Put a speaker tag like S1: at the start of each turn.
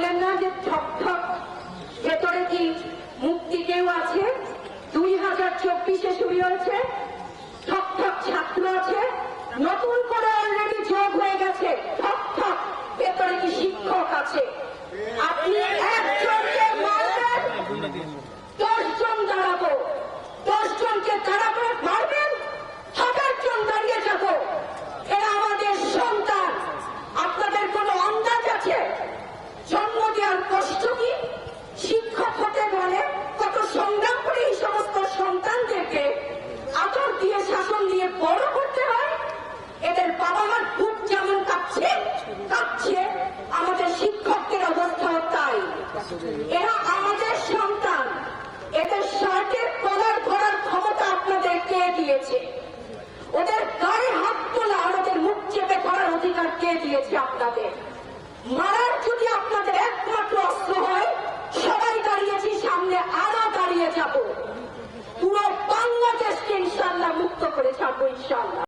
S1: বললেন না যে ঠক ঠক, ভেতরে কি মুক্তি কেউ আছে? দুই হাজার চব্বিশে শুরু হয়েছে আমার বুক যেমন কাঁপছে কাঁপছে, আমাদের শিক্ষকদের অবস্থাও তাই। এরা আমাদের সন্তান। এদের শার্টের কলার ধরার ক্ষমতা আপনাদের কে দিয়েছে? ওদের গায়ে হাত তোলা আমাদের মুখ চেপে অধিকার কে দিয়েছে আপনাদের? মারার যদি আপনাদের একমাত্র অস্ত্র হয়, সবাই দাঁড়িয়েছি সামনে, আরও দাঁড়িয়ে যাব। পুরো বাংলাদেশকে ইনশাল্লাহ মুক্ত করে ছাড়বো ইনশাল্লাহ